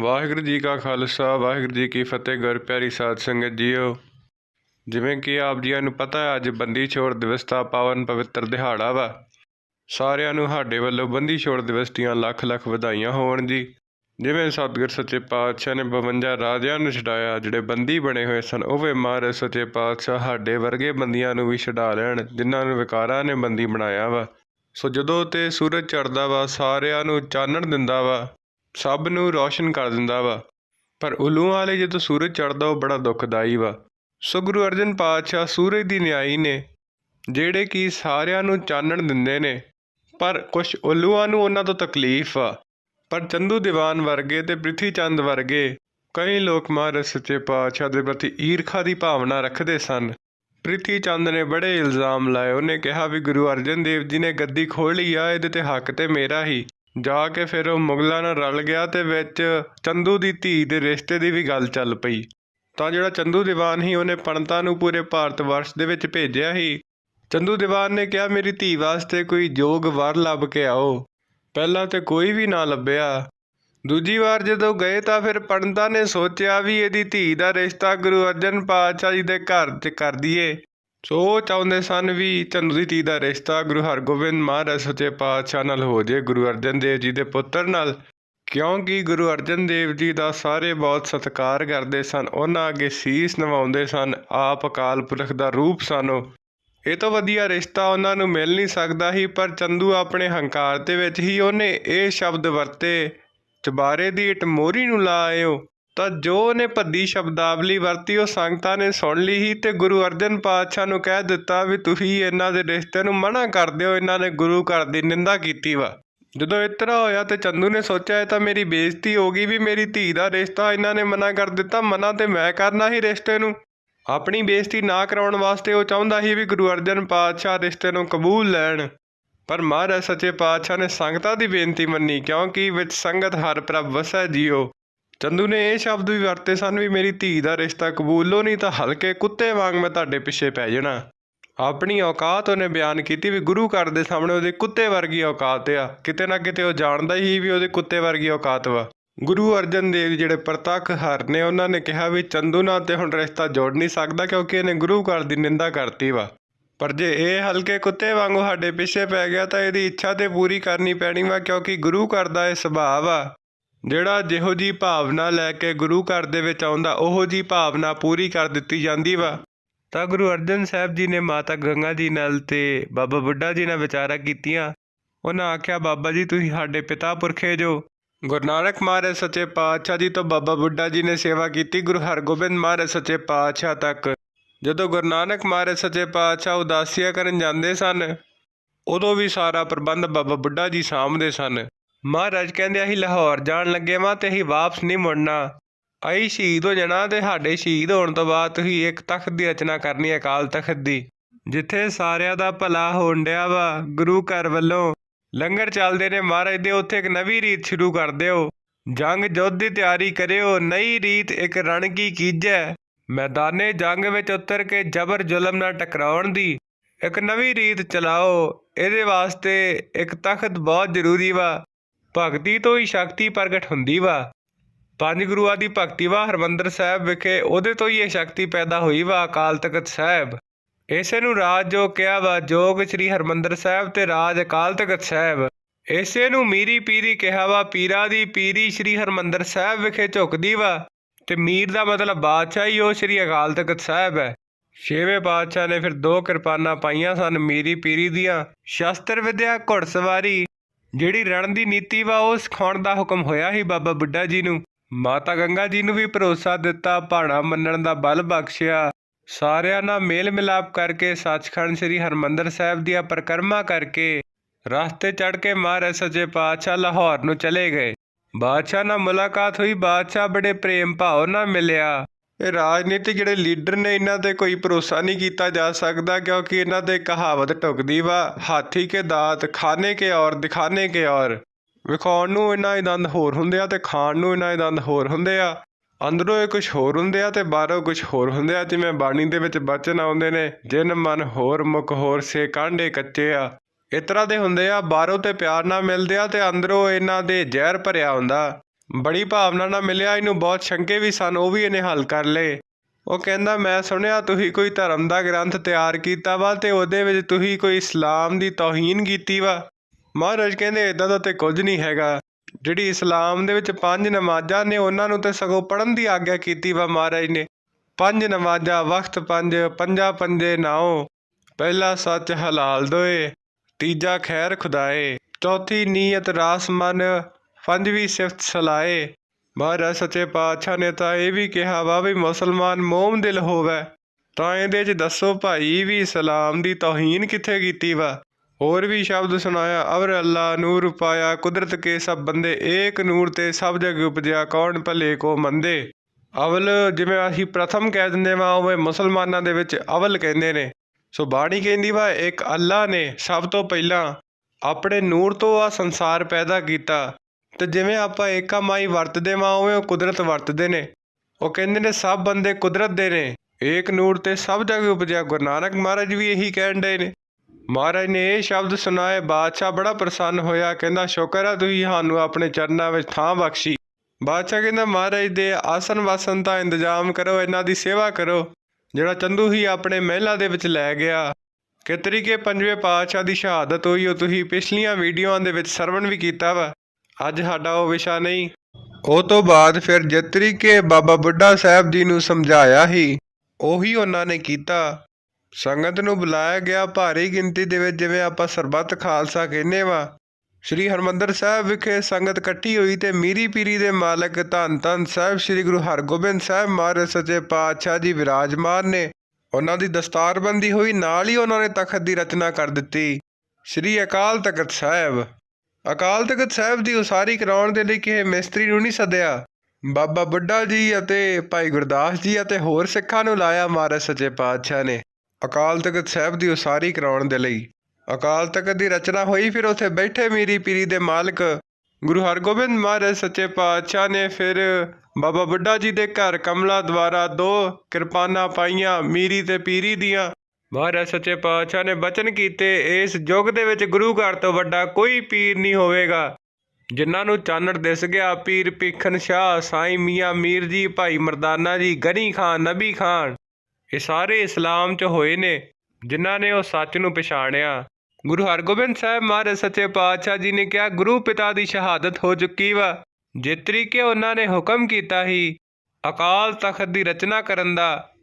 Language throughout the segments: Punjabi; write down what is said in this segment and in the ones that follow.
ਵਾਹਿਗੁਰੂ ਜੀ ਕਾ ਖਾਲਸਾ, ਵਾਹਿਗੁਰੂ ਜੀ ਕੀ ਫਤਿਹ, ਗੁਰ ਪਿਆਰੀ ਸਾਧ ਸੰਗਤ ਜੀਓ। ਜਿਵੇਂ ਕਿ ਆਪ ਜੀਆਂ ਨੂੰ ਪਤਾ ਹੈ, ਅੱਜ ਬੰਦੀ ਛੋੜ ਦਿਵਸ ਦਾ ਪਾਵਨ ਪਵਿੱਤਰ ਦਿਹਾੜਾ ਵਾ। ਸਾਰਿਆਂ ਨੂੰ ਸਾਡੇ ਵੱਲੋਂ ਬੰਦੀ ਛੋੜ ਦਿਵਸ ਦੀਆਂ ਲੱਖ ਲੱਖ ਵਧਾਈਆਂ ਹੋਣ ਜੀ। ਜਿਵੇਂ ਸਤਿਗੁਰ ਸੱਚੇ ਪਾਤਸ਼ਾਹ ਨੇ 52 ਰਾਜਿਆਂ ਨੂੰ ਛਡਾਇਆ, ਜਿਹੜੇ ਬੰਦੀ ਬਣੇ ਹੋਏ ਸਨ ਉਹ ਵੀ ਮਹਾਰਾਜ ਸੱਚੇ ਪਾਤਸ਼ਾਹ ਸਾਡੇ ਵਰਗੇ ਬੰਦੀਆਂ ਨੂੰ ਵੀ ਛਡਾ ਲੈਣ, ਜਿਨ੍ਹਾਂ ਨੂੰ ਵਿਕਾਰਾਂ ਨੇ ਬੰਦੀ ਬਣਾਇਆ ਵਾ। ਸੋ ਜਦੋਂ ਤੇ ਸੂਰਜ ਚੜ੍ਹਦਾ ਵਾ, ਸਾਰਿਆਂ ਨੂੰ ਚਾਨਣ ਦਿੰਦਾ ਵਾ ਸਭ ਨੂੰ ਰੌਸ਼ਨ ਕਰ ਦਿੰਦਾ ਵਾ। ਪਰ ਉਲੂ ਵਾਲੇ ਜਦੋਂ ਸੂਰਜ ਚੜ੍ਹਦਾ, ਉਹ ਬੜਾ ਦੁਖਦਾਈ ਵਾ। ਸੋ ਗੁਰੂ ਅਰਜਨ ਪਾਤਸ਼ਾਹ ਸੂਰਜ ਦੀ ਨਿਆਈ ਨੇ, ਜਿਹੜੇ ਕਿ ਸਾਰਿਆਂ ਨੂੰ ਚਾਨਣ ਦਿੰਦੇ ਨੇ। ਪਰ ਕੁਝ ਉਲੂਆਂ ਨੂੰ ਉਹਨਾਂ ਤੋਂ ਤਕਲੀਫ ਆ। ਪਰ ਚੰਦੂ ਦੀਵਾਨ ਵਰਗੇ ਤੇ ਪ੍ਰਿਥੀ ਚੰਦ ਵਰਗੇ ਕਈ ਲੋਕ ਮਹਾਰਾਜ ਸੱਚੇ ਪਾਤਸ਼ਾਹ ਦੇ ਪ੍ਰਤੀ ਈਰਖਾ ਦੀ ਭਾਵਨਾ ਰੱਖਦੇ ਸਨ। ਪ੍ਰਿਥੀ ਚੰਦ ਨੇ ਬੜੇ ਇਲਜ਼ਾਮ ਲਾਏ। ਉਹਨੇ ਕਿਹਾ ਵੀ ਗੁਰੂ ਅਰਜਨ ਦੇਵ ਜੀ ਨੇ ਗੱਦੀ ਖੋਲ ਲਈ ਆ, ਇਹਦੇ ਤੇ ਹੱਕ ਤੇ ਮੇਰਾ ਹੀ। ਜਾ ਕੇ ਫਿਰ ਉਹ ਮੁਗਲਾਂ ਨਾਲ ਰਲ ਗਿਆ ਤੇ ਵਿੱਚ ਚੰਦੂ ਦੀ ਧੀ ਦੇ ਰਿਸ਼ਤੇ ਦੀ ਵੀ ਗੱਲ ਚੱਲ ਪਈ। ਤਾਂ ਜਿਹੜਾ ਚੰਦੂ ਦੀਵਾਨ ਸੀ, ਉਹਨੇ ਪੰਡਤਾਂ ਨੂੰ ਪੂਰੇ ਭਾਰਤ ਵਰਸ਼ ਦੇ ਵਿੱਚ ਭੇਜਿਆ ਸੀ। ਚੰਦੂ ਦੀਵਾਨ ਨੇ ਕਿਹਾ, ਮੇਰੀ ਧੀ ਵਾਸਤੇ ਕੋਈ ਯੋਗ ਵਰ ਲੱਭ ਕੇ ਆਓ। ਪਹਿਲਾਂ ਤੇ ਕੋਈ ਵੀ ਨਾ ਲੱਭਿਆ। ਦੂਜੀ ਵਾਰ ਜਦੋਂ ਗਏ ਤਾਂ ਫਿਰ ਪੰਡਤਾਂ ਨੇ ਸੋਚਿਆ ਵੀ ਇਹਦੀ ਧੀ ਦਾ ਰਿਸ਼ਤਾ ਗੁਰੂ ਅਰਜਨ ਪਾਤਸ਼ਾਹ ਜੀ ਦੇ ਘਰ 'ਚ ਕਰ ਦਈਏ। ਸੋ ਉਹ ਚਾਹੁੰਦੇ ਸਨ ਵੀ ਚੰਦੂ ਦੀ ਧੀ ਦਾ ਰਿਸ਼ਤਾ ਗੁਰੂ ਹਰਗੋਬਿੰਦ ਮਹਾਰਾਜ ਸੱਚੇ ਪਾਤਸ਼ਾਹ ਨਾਲ ਹੋ ਜੇ, ਗੁਰੂ ਅਰਜਨ ਦੇਵ ਜੀ ਦੇ ਪੁੱਤਰ ਨਾਲ। ਕਿਉਂਕਿ ਗੁਰੂ ਅਰਜਨ ਦੇਵ ਜੀ ਦਾ ਸਾਰੇ ਬਹੁਤ ਸਤਿਕਾਰ ਕਰਦੇ ਸਨ, ਉਹਨਾਂ ਅੱਗੇ ਸੀਸ ਨਵਾਉਂਦੇ ਸਨ, ਆਪ ਅਕਾਲ ਪੁਰਖ ਦਾ ਰੂਪ ਸਨ ਉਹ। ਇਹ ਤੋਂ ਵਧੀਆ ਰਿਸ਼ਤਾ ਉਹਨਾਂ ਨੂੰ ਮਿਲ ਨਹੀਂ ਸਕਦਾ ਸੀ, ਪਰ ਚੰਦੂ ਆਪਣੇ ਹੰਕਾਰ ਦੇ ਵਿੱਚ ਹੀ ਉਹਨੇ ਇਹ ਸ਼ਬਦ ਵਰਤੇ, ਚਬਾਰੇ ਦੀ ਇਟ ਮੋਰੀ ਨੂੰ ਲਾਇਓ ਤਾਂ ਜੋ ਉਹਨੇ ਭੱਦੀ ਸ਼ਬਦਾਵਲੀ ਵਰਤੀ, ਉਹ ਸੰਗਤਾਂ ਨੇ ਸੁਣ ਲਈ ਹੀ ਤੇ ਗੁਰੂ ਅਰਜਨ ਪਾਤਸ਼ਾਹ ਨੂੰ ਕਹਿ ਦਿੱਤਾ ਵੀ ਤੁਸੀਂ ਇਹਨਾਂ ਦੇ ਰਿਸ਼ਤੇ ਨੂੰ ਮਨਾ ਕਰ ਦਿਓ, ਇਹਨਾਂ ਨੇ ਗੁਰੂ ਘਰ ਦੀ ਨਿੰਦਾ ਕੀਤੀ ਵਾ। ਜਦੋਂ ਇਸ ਤਰ੍ਹਾਂ ਹੋਇਆ ਤੇ ਚੰਦੂ ਨੇ ਸੋਚਿਆ, ਇਹ ਤਾਂ ਮੇਰੀ ਬੇਇੱਜ਼ਤੀ ਹੋ ਗਈ ਵੀ ਮੇਰੀ ਧੀ ਦਾ ਰਿਸ਼ਤਾ ਇਹਨਾਂ ਨੇ ਮਨਾ ਕਰ ਦਿੱਤਾ, ਮਨਾ ਤੇ ਮੈਂ ਕਰਨਾ ਹੀ ਰਿਸ਼ਤੇ ਨੂੰ। ਆਪਣੀ ਬੇਇੱਜ਼ਤੀ ਨਾ ਕਰਾਉਣ ਵਾਸਤੇ ਉਹ ਚਾਹੁੰਦਾ ਸੀ ਵੀ ਗੁਰੂ ਅਰਜਨ ਪਾਤਸ਼ਾਹ ਰਿਸ਼ਤੇ ਨੂੰ ਕਬੂਲ ਲੈਣ। ਪਰ ਮਹਾਰਾਜ ਸੱਚੇ ਪਾਤਸ਼ਾਹ ਨੇ ਸੰਗਤਾਂ ਦੀ ਬੇਨਤੀ ਮੰਨੀ, ਕਿਉਂਕਿ ਵਿੱਚ ਸੰਗਤ ਹਰ ਪ੍ਰਭ ਵਸੈ ਜੀਓ। ਚੰਦੂ ਨੇ ਇਹ ਸ਼ਬਦ ਵੀ ਵਰਤੇ ਸਨ ਵੀ ਮੇਰੀ ਧੀ ਦਾ ਰਿਸ਼ਤਾ ਕਬੂਲੋ ਨਹੀਂ ਤਾਂ ਹਲਕੇ ਕੁੱਤੇ ਵਾਂਗ ਮੈਂ ਤੁਹਾਡੇ ਪਿੱਛੇ ਪੈ ਜਾਣਾ। ਆਪਣੀ ਔਕਾਤ ਉਹਨੇ ਬਿਆਨ ਕੀਤੀ ਵੀ ਗੁਰੂ ਘਰ ਦੇ ਸਾਹਮਣੇ ਉਹਦੇ ਕੁੱਤੇ ਵਰਗੀ ਔਕਾਤ ਆ। ਕਿਤੇ ਨਾ ਕਿਤੇ ਉਹ ਜਾਣਦਾ ਹੀ ਵੀ ਉਹਦੇ ਕੁੱਤੇ ਵਰਗੀ ਔਕਾਤ ਵਾ। ਗੁਰੂ ਅਰਜਨ ਦੇਵ ਜਿਹੜੇ ਪ੍ਰਤੱਖ ਹਰ ਨੇ ਉਹਨਾਂ ਨੇ ਕਿਹਾ ਵੀ ਚੰਦੂ ਨਾਲ ਤੇ ਹੁਣ ਰਿਸ਼ਤਾ ਜੋੜ ਨਹੀਂ ਸਕਦਾ ਕਿਉਂਕਿ ਇਹਨੇ ਗੁਰੂ ਘਰ ਦੀ ਨਿੰਦਾ ਕਰਤੀ ਵਾ। ਪਰ ਜੇ ਇਹ ਹਲਕੇ ਕੁੱਤੇ ਵਾਂਗੂ ਸਾਡੇ ਪਿੱਛੇ ਪੈ ਗਿਆ ਤਾਂ ਇਹਦੀ ਇੱਛਾ ਤੇ ਪੂਰੀ ਕਰਨੀ ਪੈਣੀ ਵਾ ਕਿਉਂਕਿ ਗੁਰੂ ਘਰ ਦਾ ਇਹ ਸੁਭਾਅ ਆ ਜਿਹੜਾ ਜਿਹੋ ਜੀ ਭਾਵਨਾ ਲੈ ਕੇ ਗੁਰੂ ਘਰ ਦੇ ਵਿੱਚ ਆਉਂਦਾ, ਉਹੋ ਜੀ ਭਾਵਨਾ ਪੂਰੀ ਕਰ ਦਿੱਤੀ ਜਾਂਦੀ ਵਾ। ਤਾਂ ਗੁਰੂ ਅਰਜਨ ਸਾਹਿਬ ਜੀ ਨੇ ਮਾਤਾ ਗੰਗਾ ਜੀ ਨਾਲ ਤੇ ਬਾਬਾ ਬੁੱਢਾ ਜੀ ਨਾਲ ਵਿਚਾਰਾ ਕੀਤੀਆਂ। ਉਹਨਾਂ ਆਖਿਆ, ਬਾਬਾ ਜੀ, ਤੁਸੀਂ ਸਾਡੇ ਪਿਤਾ ਪੁਰਖੇ ਜੋ। ਗੁਰੂ ਨਾਨਕ ਮਹਾਰਾਜ ਸੱਚੇ ਪਾਤਸ਼ਾਹ ਜੀ ਤੋਂ ਬਾਬਾ ਬੁੱਢਾ ਜੀ ਨੇ ਸੇਵਾ ਕੀਤੀ, ਗੁਰੂ ਹਰਗੋਬਿੰਦ ਮਹਾਰਾਜ ਸੱਚੇ ਪਾਤਸ਼ਾਹ ਤੱਕ। ਜਦੋਂ ਗੁਰੂ ਨਾਨਕ ਮਹਾਰਾਜ ਸੱਚੇ ਪਾਤਸ਼ਾਹ ਉਦਾਸੀਆਂ ਕਰਨ ਜਾਂਦੇ ਸਨ, ਉਦੋਂ ਵੀ ਸਾਰਾ ਪ੍ਰਬੰਧ ਬਾਬਾ ਬੁੱਢਾ ਜੀ ਸਾਂਭਦੇ ਸਨ। ਮਹਾਰਾਜ ਕਹਿੰਦੇ, ਅਸੀਂ ਲਾਹੌਰ ਜਾਣ ਲੱਗੇ ਵਾਂ ਤੇ ਅਸੀਂ ਵਾਪਸ ਨਹੀਂ ਮੁੜਨਾ। ਅਸੀਂ ਸ਼ਹੀਦ ਹੋ ਜਾਣਾ ਤੇ ਸਾਡੇ ਸ਼ਹੀਦ ਹੋਣ ਤੋਂ ਬਾਅਦ ਤੁਸੀਂ ਇੱਕ ਤਖਤ ਦੀ ਰਚਨਾ ਕਰਨੀ ਹੈ, ਅਕਾਲ ਤਖਤ ਦੀ, ਜਿੱਥੇ ਸਾਰਿਆਂ ਦਾ ਭਲਾ ਹੋਣ ਡਿਆ ਵਾ, ਗੁਰੂ ਘਰ ਵੱਲੋਂ। ਲੰਗਰ ਚੱਲਦੇ ਨੇ ਮਹਾਰਾਜ ਦੇ, ਉੱਥੇ ਇੱਕ ਨਵੀਂ ਰੀਤ ਸ਼ੁਰੂ ਕਰ ਦਿਓ। ਜੰਗ ਜੁੱਧ ਦੀ ਤਿਆਰੀ ਕਰਿਓ, ਨਈ ਰੀਤ ਇੱਕ ਰਣ ਕੀ ਕੀਜੈ ਮੈਦਾਨੇ ਜੰਗ ਵਿੱਚ ਉਤਰ ਕੇ ਜ਼ਬਰ ਜ਼ੁਲਮ ਨਾਲ ਟਕਰਾਉਣ ਦੀ, ਇੱਕ ਨਵੀਂ ਰੀਤ ਚਲਾਓ। ਇਹਦੇ ਵਾਸਤੇ ਇੱਕ ਤਖਤ ਬਹੁਤ ਜ਼ਰੂਰੀ ਵਾ। ਭਗਤੀ ਤੋਂ ਹੀ ਸ਼ਕਤੀ ਪ੍ਰਗਟ ਹੁੰਦੀ ਵਾ। ਪੰਜ ਗੁਰੂਆਂ ਦੀ ਭਗਤੀ ਵਾ, ਹਰਮੰਦਰ ਸਾਹਿਬ ਵਿਖੇ ਉਹਦੇ ਤੋਂ ਹੀ ਇਹ ਸ਼ਕਤੀ ਪੈਦਾ ਹੋਈ ਵਾ, ਅਕਾਲ ਤਖਤ ਸਾਹਿਬ। ਇਸੇ ਨੂੰ ਰਾਜ ਜੋ ਕਿਹਾ ਵਾ, ਜੋਗ ਸ੍ਰੀ ਹਰਮੰਦਰ ਸਾਹਿਬ ਤੇ ਰਾਜ ਅਕਾਲ ਤਖਤ ਸਾਹਿਬ। ਇਸੇ ਨੂੰ ਮੀਰੀ ਪੀਰੀ ਕਿਹਾ ਵਾ, ਪੀਰਾ ਦੀ ਪੀਰੀ ਸ੍ਰੀ ਹਰਮੰਦਰ ਸਾਹਿਬ ਵਿਖੇ ਝੁਕਦੀ ਵਾ। ਤੇ ਮੀਰ ਦਾ ਮਤਲਬ ਬਾਦਸ਼ਾਹ ਹੀ ਉਹ ਸ੍ਰੀ ਅਕਾਲ ਤਖਤ ਸਾਹਿਬ ਹੈ। ਛੇਵੇਂ ਪਾਤਸ਼ਾਹ ਨੇ ਫਿਰ ਦੋ ਕਿਰਪਾਨਾਂ ਪਾਈਆਂ ਸਨ ਮੀਰੀ ਪੀਰੀ ਦੀਆਂ। ਸ਼ਸਤਰ ਵਿਦਿਆ ਘੁੜਸਵਾਰੀ ਜਿਹੜੀ ਰਣ ਦੀ ਨੀਤੀ ਵਾ, ਉਹ ਸਿਖਾਉਣ ਦਾ ਹੁਕਮ ਹੋਇਆ ਸੀ ਬਾਬਾ ਬੁੱਢਾ ਜੀ ਨੂੰ। ਮਾਤਾ ਗੰਗਾ ਜੀ ਨੂੰ ਵੀ ਭਰੋਸਾ ਦਿੱਤਾ, ਭਾਣਾ ਮੰਨਣ ਦਾ ਬਲ ਬਖਸ਼ਿਆ। ਸਾਰਿਆਂ ਨਾਲ ਮੇਲ ਮਿਲਾਪ ਕਰਕੇ ਸੱਚਖੰਡ ਸ੍ਰੀ ਹਰਮੰਦਰ ਸਾਹਿਬ ਦੀਆਂ ਪਰਿਕਰਮਾ ਕਰਕੇ ਰਸਤੇ ਚੜ ਕੇ ਮਹਾਰਾਜ ਸੱਚੇ ਪਾਤਸ਼ਾਹ ਲਾਹੌਰ ਨੂੰ ਚਲੇ ਗਏ। ਬਾਦਸ਼ਾਹ ਨਾਲ ਮੁਲਾਕਾਤ ਹੋਈ, ਬਾਦਸ਼ਾਹ ਬੜੇ ਪ੍ਰੇਮ ਭਾਵ ਨਾਲ ਮਿਲਿਆ। ਇਹ ਰਾਜਨੀਤਿਕ ਜਿਹੜੇ ਲੀਡਰ ਨੇ, ਇਹਨਾਂ ਤੇ ਕੋਈ ਭਰੋਸਾ ਨਹੀਂ ਕੀਤਾ ਜਾ ਸਕਦਾ ਕਿਉਂਕਿ ਇਹਨਾਂ ਤੇ ਕਹਾਵਤ ਟੁਕਦੀ ਵਾ, ਹਾਥੀ ਕੇ ਦਾਤ ਖਾਣੇ ਕੇ ਔਰ ਦਿਖਾਣੇ ਕੇ ਔਰ। ਵਿਖਾਉਣ ਨੂੰ ਇਹਨਾਂ ਦੇ ਦੰਦ ਹੋਰ ਹੁੰਦੇ ਆ ਤੇ ਖਾਣ ਨੂੰ ਇਹਨਾਂ ਦੇ ਦੰਦ ਹੋਰ ਹੁੰਦੇ ਆ। ਅੰਦਰੋਂ ਇਹ ਕੁਝ ਹੋਰ ਹੁੰਦੇ ਆ ਤੇ ਬਾਹਰੋਂ ਕੁਝ ਹੋਰ ਹੁੰਦੇ ਆ, ਜਿਵੇਂ ਬਾਣੀ ਦੇ ਵਿੱਚ ਬਚਨ ਆਉਂਦੇ ਨੇ, ਜਿਨ ਮਨ ਹੋਰ ਮੁਖ ਹੋਰ ਸੇ ਕਾਂਡੇ ਕੱਚੇ ਆ। ਇਸ ਤਰ੍ਹਾਂ ਦੇ ਹੁੰਦੇ ਆ, ਬਾਹਰੋਂ ਤੇ ਪਿਆਰ ਨਾਲ ਮਿਲਦੇ ਆ ਤੇ ਅੰਦਰੋਂ ਇਹਨਾਂ ਦੇ ਜ਼ਹਿਰ ਭਰਿਆ ਹੁੰਦਾ। ਬੜੀ ਭਾਵਨਾ ਨਾਲ ਮਿਲਿਆ, ਇਹਨੂੰ ਬਹੁਤ ਸ਼ੰਕੇ ਵੀ ਸਨ, ਉਹ ਵੀ ਇਹਨੇ ਹੱਲ ਕਰ ਲਏ। ਉਹ ਕਹਿੰਦਾ, ਮੈਂ ਸੁਣਿਆ, ਤੁਸੀਂ ਕੋਈ ਧਰਮ ਦਾ ਗ੍ਰੰਥ ਤਿਆਰ ਕੀਤਾ ਵਾ ਤੇ ਉਹਦੇ ਵਿੱਚ ਤੁਸੀਂ ਕੋਈ ਇਸਲਾਮ ਦੀ ਤੋਹੀਨ ਕੀਤੀ ਵਾ? ਮਹਾਰਾਜ ਕਹਿੰਦੇ ਇਦਾਂ ਦਾ ਤੇ ਕੁਝ ਨਹੀਂ ਹੈਗਾ। ਜਿਹੜੀ ਇਸਲਾਮ ਦੇ ਵਿੱਚ ਪੰਜ ਨਮਾਜ਼ਾਂ ਨੇ, ਉਹਨਾਂ ਨੂੰ ਤੇ ਸਗੋਂ ਪੜਨ ਦੀ ਆਗਿਆ ਕੀਤੀ ਵਾ ਮਹਾਰਾਜ ਨੇ। ਪੰਜ ਨਮਾਜ਼ਾਂ, ਵਕਤ ਪੰਜ, ਪੰਜਾ ਪੰਜੇ ਨਾਓ ਪਹਿਲਾ ਸੱਚ ਹਲਾਲ ਦੋਏ, ਤੀਜਾ ਖੈਰ ਖੁਦਾਏ। ਚੌਥੀ ਨੀਅਤ ਰਾਸ ਮਨ ਪੰਜਵੀਂ ਸਿਫਤ ਸਲਾਏ ਮਹਾਰਾਜ ਸੱਚੇ ਪਾਤਸ਼ਾਹ ਨੇ ਤਾਂ ਇਹ ਵੀ ਕਿਹਾ ਵਾ ਵੀ ਮੁਸਲਮਾਨ ਮੋਮ ਦਿਲ ਹੋਵੇ। ਤਾਂ ਇਹਦੇ 'ਚ ਦੱਸੋ ਭਾਈ ਵੀ ਸਲਾਮ ਦੀ ਤੋਹੀਨ ਕਿੱਥੇ ਕੀਤੀ ਵਾ? ਹੋਰ ਵੀ ਸ਼ਬਦ ਸੁਣਾਇਆ, ਅਵਰ ਅੱਲਾ ਨੂਰ ਪਾਇਆ, ਕੁਦਰਤ ਕੇ ਸਭ ਬੰਦੇ ਏਕ ਨੂਰ ਤੇ ਸਭ ਜਗ ਉਪਜਿਆ, ਕੌਣ ਭਲੇ ਕੋ ਮੰਦੇ? ਅਵਲ ਜਿਵੇਂ ਅਸੀਂ ਪ੍ਰਥਮ ਕਹਿ ਦਿੰਦੇ ਵਾ, ਉਵੇਂ ਮੁਸਲਮਾਨਾਂ ਦੇ ਵਿੱਚ ਅਵਲ ਕਹਿੰਦੇ ਨੇ। ਸੋ ਬਾਣੀ ਕਹਿੰਦੀ ਵਾ, ਇੱਕ ਅੱਲਾ ਨੇ ਸਭ ਤੋਂ ਪਹਿਲਾਂ ਆਪਣੇ ਨੂਰ ਤੋਂ ਆ ਸੰਸਾਰ ਪੈਦਾ ਕੀਤਾ। ਤੇ ਜਿਵੇਂ ਆਪਾਂ ਏਕਾ ਮਾਈ ਵਰਤਦੇ ਵਾਂ, ਉਵੇਂ ਉਹ ਕੁਦਰਤ ਵਰਤਦੇ ਨੇ। ਉਹ ਕਹਿੰਦੇ ਨੇ, ਸਭ ਬੰਦੇ ਕੁਦਰਤ ਦੇ ਨੇ। ਏਕ ਨੂਰ ਤੇ ਸਭ ਜਗ ਉਪਜਿਆ। ਗੁਰੂ ਨਾਨਕ ਮਹਾਰਾਜ ਵੀ ਇਹੀ ਕਹਿਣ ਡਏ ਨੇ। ਮਹਾਰਾਜ ਨੇ ਇਹ ਸ਼ਬਦ ਸੁਣਾਏ, ਬਾਦਸ਼ਾਹ ਬੜਾ ਪ੍ਰਸੰਨ ਹੋਇਆ। ਕਹਿੰਦਾ, ਸ਼ੁਕਰ ਆ ਤੁਸੀਂ ਸਾਨੂੰ ਆਪਣੇ ਚਰਨਾਂ ਵਿੱਚ ਥਾਂ ਬਖਸ਼ੀ। ਬਾਦਸ਼ਾਹ ਕਹਿੰਦਾ, ਮਹਾਰਾਜ ਦੇ ਆਸਨ ਵਾਸਨ ਦਾ ਇੰਤਜ਼ਾਮ ਕਰੋ, ਇਹਨਾਂ ਦੀ ਸੇਵਾ ਕਰੋ। ਜਿਹੜਾ ਚੰਦੂ ਹੀ ਆਪਣੇ ਮਹਿਲਾ ਦੇ ਵਿੱਚ ਲੈ ਗਿਆ। ਕਿ ਤਰੀਕੇ ਪੰਜਵੇਂ ਪਾਤਸ਼ਾਹ ਦੀ ਸ਼ਹਾਦਤ ਹੋਈ, ਉਹ ਤੁਸੀਂ ਪਿਛਲੀਆਂ ਵੀਡੀਓਆਂ ਦੇ ਵਿੱਚ ਸਰਵਣ ਵੀ ਕੀਤਾ ਵਾ। ਅੱਜ ਸਾਡਾ ਉਹ ਵਿਸ਼ਾ ਨਹੀਂ। ਉਹ ਤੋਂ ਬਾਅਦ ਫਿਰ ਜਿਸ ਤਰੀਕੇ ਬਾਬਾ ਬੁੱਢਾ ਸਾਹਿਬ ਜੀ ਨੂੰ ਸਮਝਾਇਆ ਹੀ। ਉਹੀ ਉਹਨਾਂ ਨੇ ਕੀਤਾ। ਸੰਗਤ ਨੂੰ ਬੁਲਾਇਆ ਗਿਆ ਭਾਰੀ ਗਿਣਤੀ ਦੇ ਵਿੱਚ, ਜਿਵੇਂ ਆਪਾਂ ਸਰਬੱਤ ਖਾਲਸਾ ਕਹਿੰਦੇ ਵਾ। ਸ੍ਰੀ ਹਰਮੰਦਰ ਸਾਹਿਬ ਵਿਖੇ ਸੰਗਤ ਇਕੱਠੀ ਹੋਈ ਤੇ ਮੀਰੀ ਪੀਰੀ ਦੇ ਮਾਲਕ ਧੰਨ ਧੰਨ ਸਾਹਿਬ, ਸ੍ਰੀ ਗੁਰੂ ਹਰਗੋਬਿੰਦ ਸਾਹਿਬ ਮਹਾਰਾਜ ਸੱਚੇ ਪਾਤਸ਼ਾਹ ਜੀ ਵਿਰਾਜਮਾਨ ਨੇ। ਉਹਨਾਂ ਦੀ ਦਸਤਾਰਬੰਦੀ ਹੋਈ, ਨਾਲ ਹੀ ਉਹਨਾਂ ਨੇ ਤਖਤ ਦੀ ਰਚਨਾ ਕਰ ਦਿੱਤੀ। ਸ੍ਰੀ ਅਕਾਲ ਤਖਤ ਸਾਹਿਬ। ਅਕਾਲ ਤਖਤ ਸਾਹਿਬ ਦੀ ਉਸਾਰੀ ਕਰਾਉਣ ਦੇ ਲਈ ਕਿਸੇ ਮਿਸਤਰੀ ਨੂੰ ਨਹੀਂ ਸੱਦਿਆ। ਬਾਬਾ ਬੁੱਢਾ ਜੀ ਅਤੇ ਭਾਈ ਗੁਰਦਾਸ ਜੀ ਅਤੇ ਹੋਰ ਸਿੱਖਾਂ ਨੂੰ ਲਾਇਆ ਮਹਾਰਾਜ ਸੱਚੇ ਪਾਤਸ਼ਾਹ ਨੇ ਅਕਾਲ ਤਖਤ ਸਾਹਿਬ ਦੀ ਉਸਾਰੀ ਕਰਾਉਣ ਦੇ ਲਈ। ਅਕਾਲ ਤਖਤ ਦੀ ਰਚਨਾ ਹੋਈ, ਫਿਰ ਉੱਥੇ ਬੈਠੇ ਮੀਰੀ ਪੀਰੀ ਦੇ ਮਾਲਕ ਗੁਰੂ ਹਰਗੋਬਿੰਦ ਮਹਾਰਾਜ ਸੱਚੇ ਪਾਤਸ਼ਾਹ ਨੇ ਫਿਰ ਬਾਬਾ ਬੁੱਢਾ ਜੀ ਦੇ ਘਰ ਕਮਲਾ ਦੁਆਰਾ ਦੋ ਕਿਰਪਾਨਾਂ ਪਾਈਆਂ ਮੀਰੀ ਤੇ ਪੀਰੀ ਦੀਆਂ। ਮਹਾਰਾਜ ਸੱਚੇ ਪਾਤਸ਼ਾਹ ਨੇ ਬਚਨ ਕੀਤੇ, ਇਸ ਯੁੱਗ ਦੇ ਵਿੱਚ ਗੁਰੂ ਘਰ ਤੋਂ ਵੱਡਾ ਕੋਈ ਪੀਰ ਨਹੀਂ ਹੋਵੇਗਾ। ਜਿਨ੍ਹਾਂ ਨੂੰ ਚਾਨਣ ਦਿਸ ਗਿਆ, ਪੀਰ ਪੀਖਨ ਸ਼ਾਹ, ਸਾਈਂ ਮੀਆਂ ਮੀਰ ਜੀ, ਭਾਈ ਮਰਦਾਨਾ ਜੀ, ਗਨੀ ਖਾਨ, ਨਬੀ ਖਾਨ। ਇਹ ਸਾਰੇ ਇਸਲਾਮ 'ਚ ਹੋਏ ਨੇ, ਜਿਨ੍ਹਾਂ ਨੇ ਉਹ ਸੱਚ ਨੂੰ ਪਛਾਣਿਆ। ਗੁਰੂ ਹਰਗੋਬਿੰਦ ਸਾਹਿਬ ਮਹਾਰਾਜ ਸੱਚੇ ਪਾਤਸ਼ਾਹ ਜੀ ਨੇ ਕਿਹਾ, ਗੁਰੂ ਪਿਤਾ ਦੀ ਸ਼ਹਾਦਤ ਹੋ ਚੁੱਕੀ ਵਾ। ਜਿਸ ਤਰੀਕੇ ਉਹਨਾਂ ਨੇ ਹੁਕਮ ਕੀਤਾ ਸੀ, ਅਕਾਲ ਤਖਤ ਦੀ ਰਚਨਾ ਕਰਨ ਦਾ